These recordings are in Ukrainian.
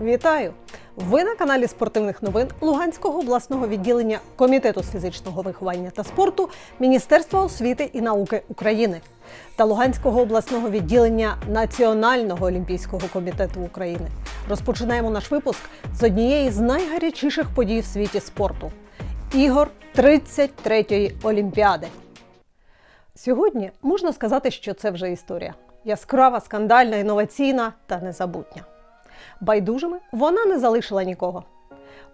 Вітаю! Ви на каналі спортивних новин Луганського обласного відділення Комітету з фізичного виховання та спорту Міністерства освіти і науки України та Луганського обласного відділення Національного олімпійського комітету України. Розпочинаємо наш випуск з однієї з найгарячіших подій в світі спорту ігор 33-ї Олімпіади. Сьогодні можна сказати, що це вже історія яскрава, скандальна, інноваційна та незабутня. Байдужими вона не залишила нікого.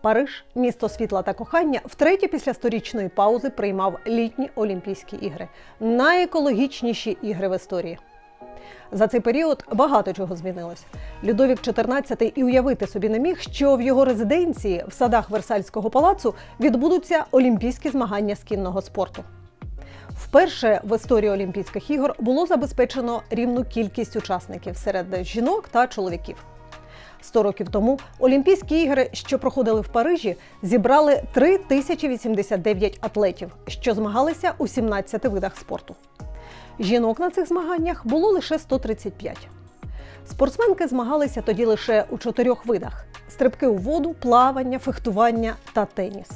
Париж, місто світла та кохання, втретє після сторічної паузи приймав літні Олімпійські ігри, найекологічніші ігри в історії. За цей період багато чого змінилось. Людовік XIV і уявити собі не міг, що в його резиденції в садах Версальського палацу відбудуться олімпійські змагання з кінного спорту. Вперше в історії Олімпійських ігор було забезпечено рівну кількість учасників серед жінок та чоловіків. Сто років тому Олімпійські ігри, що проходили в Парижі, зібрали 3089 атлетів, що змагалися у 17 видах спорту. Жінок на цих змаганнях було лише 135. Спортсменки змагалися тоді лише у чотирьох видах: стрибки у воду, плавання, фехтування та теніс.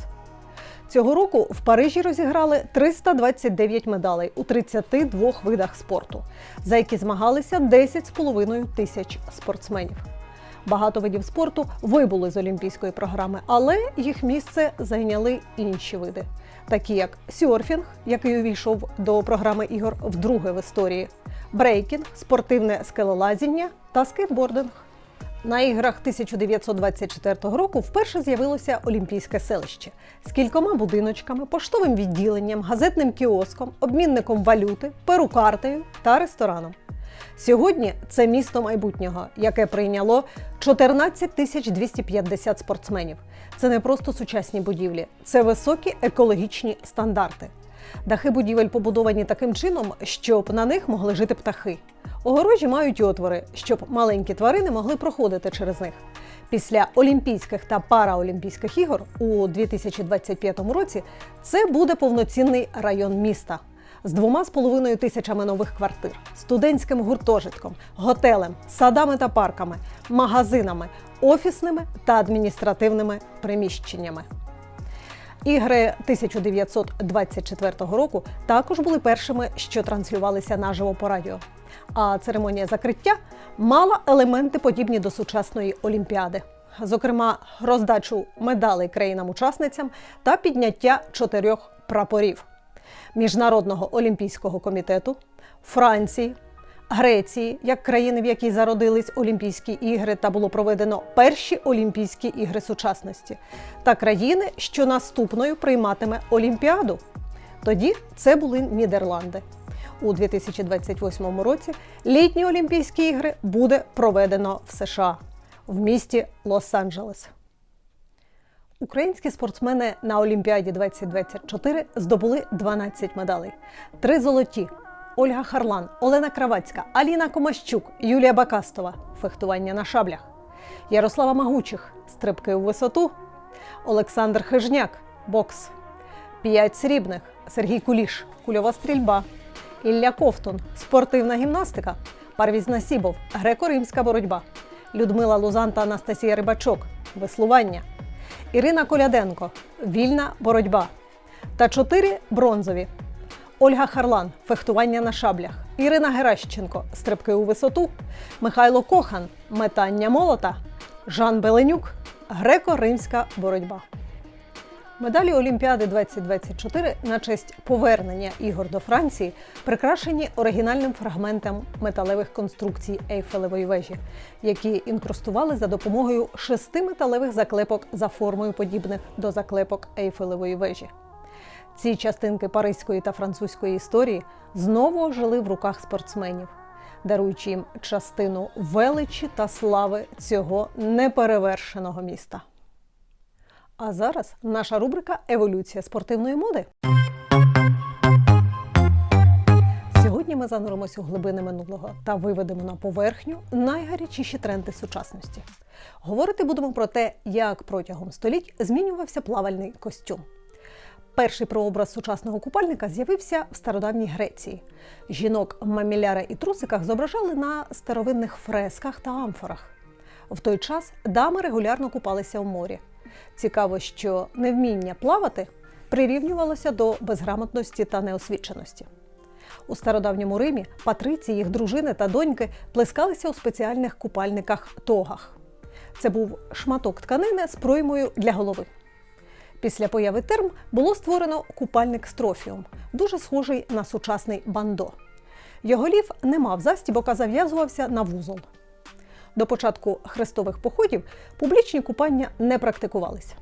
Цього року в Парижі розіграли 329 медалей у 32 видах спорту, за які змагалися 10,5 тисяч спортсменів. Багато видів спорту вибули з олімпійської програми, але їх місце зайняли інші види, такі як сьорфінг, який увійшов до програми ігор вдруге в історії, брейкінг, спортивне скелелазіння та скейтбординг. На іграх 1924 року вперше з'явилося Олімпійське селище з кількома будиночками, поштовим відділенням, газетним кіоском, обмінником валюти, перукартею та рестораном. Сьогодні це місто майбутнього, яке прийняло 14 тисяч 250 спортсменів. Це не просто сучасні будівлі, це високі екологічні стандарти. Дахи будівель побудовані таким чином, щоб на них могли жити птахи. Огорожі мають отвори, щоб маленькі тварини могли проходити через них. Після Олімпійських та Параолімпійських ігор у 2025 році це буде повноцінний район міста з двома з половиною тисячами нових квартир, студентським гуртожитком, готелем, садами та парками, магазинами, офісними та адміністративними приміщеннями. Ігри 1924 року також були першими, що транслювалися наживо по радіо. А церемонія закриття мала елементи подібні до сучасної олімпіади, зокрема, роздачу медалей країнам-учасницям та підняття чотирьох прапорів Міжнародного олімпійського комітету, Франції, Греції, як країни, в якій зародились Олімпійські ігри та було проведено перші Олімпійські ігри сучасності, та країни, що наступною прийматиме Олімпіаду. Тоді це були Нідерланди. У 2028 році літні Олімпійські ігри буде проведено в США в місті Лос-Анджелес. Українські спортсмени на Олімпіаді 2024 здобули 12 медалей: три золоті. Ольга Харлан, Олена Кравацька, Аліна Комащук, Юлія Бакастова фехтування на шаблях, Ярослава Магучих стрибки у висоту, Олександр Хижняк бокс, п'ять срібних, Сергій Куліш, кульова стрільба, Ілля Ковтун, спортивна гімнастика, Парвіз Насібов, греко-римська боротьба, Людмила Лузан та Анастасія Рибачок, веслування. Ірина Коляденко вільна боротьба. Та чотири бронзові. Ольга Харлан фехтування на шаблях. Ірина Геращенко стрибки у висоту. Михайло Кохан метання молота. Жан Беленюк греко-римська боротьба. Медалі Олімпіади 2024 на честь повернення ігор до Франції прикрашені оригінальним фрагментом металевих конструкцій Ейфелевої вежі, які інкрустували за допомогою шести металевих заклепок за формою подібних до заклепок Ейфелевої вежі. Ці частинки паризької та французької історії знову ожили в руках спортсменів, даруючи їм частину величі та слави цього неперевершеного міста. А зараз наша рубрика Еволюція спортивної моди. Сьогодні ми зануримося у глибини минулого та виведемо на поверхню найгарячіші тренди сучасності. Говорити будемо про те, як протягом століть змінювався плавальний костюм. Перший прообраз сучасного купальника з'явився в стародавній Греції. Жінок в маміляра і трусиках зображали на старовинних фресках та амфорах. В той час дами регулярно купалися в морі. Цікаво, що невміння плавати прирівнювалося до безграмотності та неосвіченості. У стародавньому Римі патриці, їх дружини та доньки плескалися у спеціальних купальниках тогах. Це був шматок тканини з проймою для голови. Після появи терм було створено купальник строфіум, дуже схожий на сучасний бандо. Його лів не мав застібок, а зав'язувався на вузол. До початку хрестових походів публічні купання не практикувалися.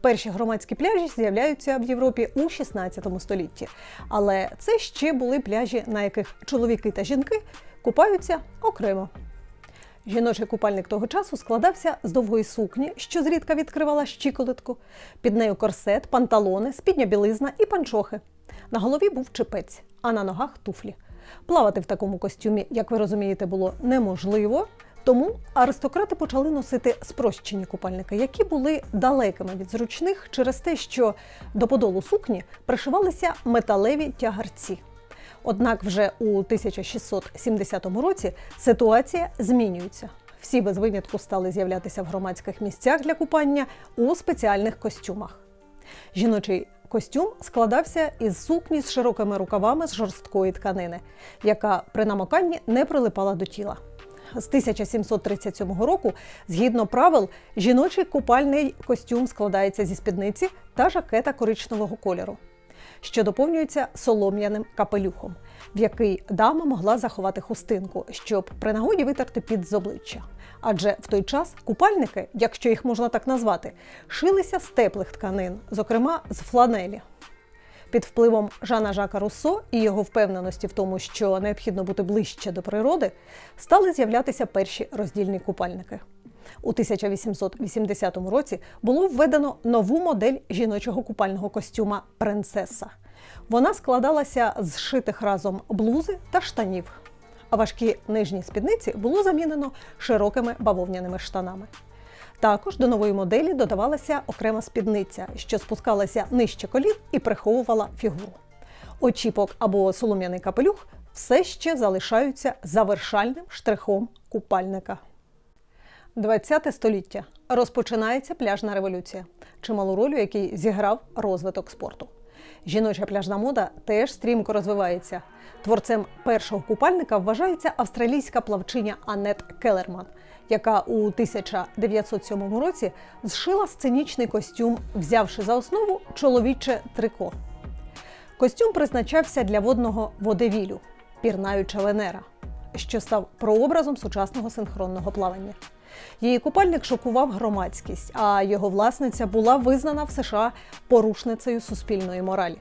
Перші громадські пляжі з'являються в Європі у 16 столітті, але це ще були пляжі, на яких чоловіки та жінки купаються окремо. Жіночий купальник того часу складався з довгої сукні, що зрідка відкривала щиколотку, під нею корсет, панталони, спідня білизна і панчохи. На голові був чепець, а на ногах туфлі. Плавати в такому костюмі, як ви розумієте, було неможливо. Тому аристократи почали носити спрощені купальники, які були далекими від зручних через те, що до подолу сукні пришивалися металеві тягарці. Однак вже у 1670 році ситуація змінюється. Всі без винятку стали з'являтися в громадських місцях для купання у спеціальних костюмах. Жіночий костюм складався із сукні з широкими рукавами з жорсткої тканини, яка при намоканні не прилипала до тіла. З 1737 року, згідно правил, жіночий купальний костюм складається зі спідниці та жакета коричневого кольору, що доповнюється солом'яним капелюхом, в який дама могла заховати хустинку, щоб при нагоді витерти під з обличчя. Адже в той час купальники, якщо їх можна так назвати, шилися з теплих тканин, зокрема з фланелі. Під впливом Жана Жака Руссо і його впевненості в тому, що необхідно бути ближче до природи, стали з'являтися перші роздільні купальники. У 1880 році було введено нову модель жіночого купального костюма принцеса. Вона складалася з шитих разом блузи та штанів. А важкі нижні спідниці було замінено широкими бавовняними штанами. Також до нової моделі додавалася окрема спідниця, що спускалася нижче колін і приховувала фігуру. Очіпок або солом'яний капелюх все ще залишаються завершальним штрихом купальника. 20 століття розпочинається пляжна революція, чималу роль, у якій зіграв розвиток спорту. Жіноча пляжна мода теж стрімко розвивається. Творцем першого купальника вважається австралійська плавчиня Анет Келерман, яка у 1907 році зшила сценічний костюм, взявши за основу чоловіче трико. Костюм призначався для водного водевілю пірнаюча Венера, що став прообразом сучасного синхронного плавання. Її купальник шокував громадськість, а його власниця була визнана в США порушницею суспільної моралі.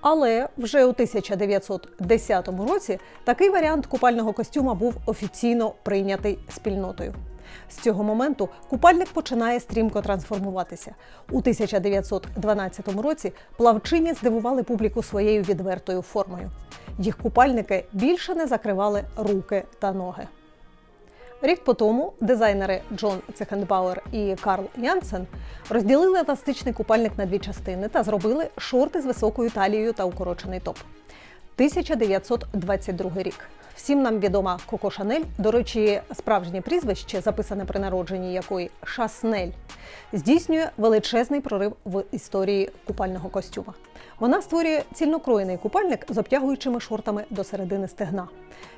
Але вже у 1910 році такий варіант купального костюма був офіційно прийнятий спільнотою. З цього моменту купальник починає стрімко трансформуватися. У 1912 році плавчині здивували публіку своєю відвертою формою. Їх купальники більше не закривали руки та ноги. Рік по тому дизайнери Джон Цехенбауер і Карл Янсен розділили еластичний купальник на дві частини та зробили шорти з високою талією та укорочений топ. 1922 рік. Всім нам відома Коко Шанель, до речі, справжнє прізвище, записане при народженні якої Шаснель, здійснює величезний прорив в історії купального костюма. Вона створює цільнокроєний купальник з обтягуючими шортами до середини стегна,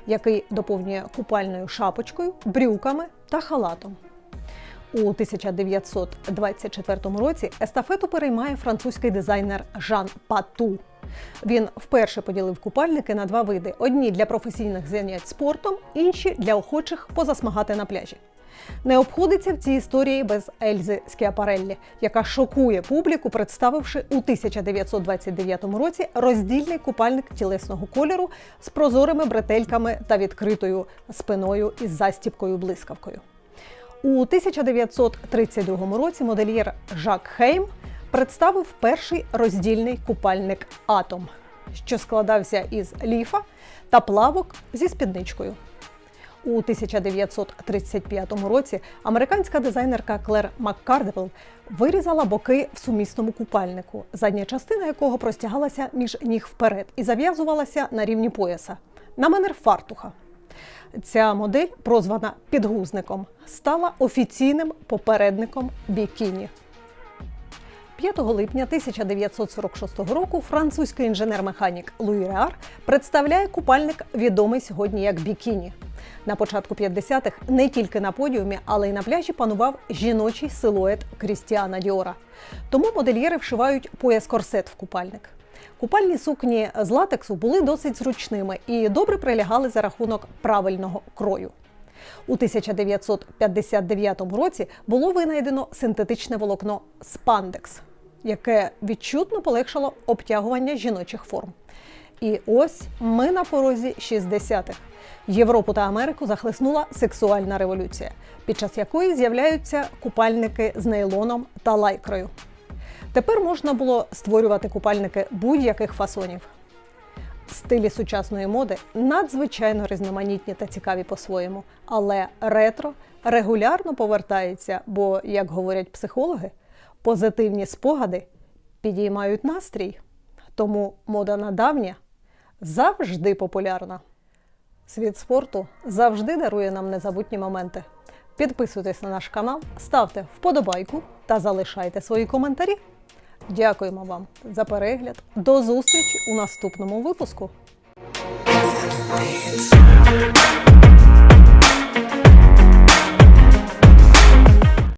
який доповнює купальною шапочкою, брюками та халатом. У 1924 році естафету переймає французький дизайнер Жан Пату. Він вперше поділив купальники на два види: одні для професійних занять спортом, інші для охочих позасмагати на пляжі. Не обходиться в цій історії без Ельзи Скіапареллі, яка шокує публіку, представивши у 1929 році роздільний купальник тілесного кольору з прозорими бретельками та відкритою спиною із застіпкою блискавкою. У 1932 році модельєр Жак Хейм представив перший роздільний купальник Атом, що складався із ліфа та плавок зі спідничкою. У 1935 році американська дизайнерка Клер Маккардевел вирізала боки в сумісному купальнику, задня частина якого простягалася між ніг вперед і зав'язувалася на рівні пояса на манер фартуха. Ця модель, прозвана підгузником, стала офіційним попередником бікіні. 5 липня 1946 року французький інженер-механік Луї Реар представляє купальник, відомий сьогодні як бікіні. На початку 50-х не тільки на подіумі, але й на пляжі панував жіночий силует Крістіана Діора. Тому модельєри вшивають пояс-корсет в купальник. Купальні сукні з латексу були досить зручними і добре прилягали за рахунок правильного крою. У 1959 році було винайдено синтетичне волокно спандекс, яке відчутно полегшило обтягування жіночих форм. І ось ми на порозі 60-х. Європу та Америку захлеснула сексуальна революція, під час якої з'являються купальники з нейлоном та лайкрою. Тепер можна було створювати купальники будь-яких фасонів. Стилі сучасної моди надзвичайно різноманітні та цікаві по-своєму, але ретро регулярно повертається, бо, як говорять психологи, позитивні спогади підіймають настрій. Тому мода на давня завжди популярна. Світ спорту завжди дарує нам незабутні моменти. Підписуйтесь на наш канал, ставте вподобайку та залишайте свої коментарі. Дякуємо вам за перегляд. До зустрічі у наступному випуску.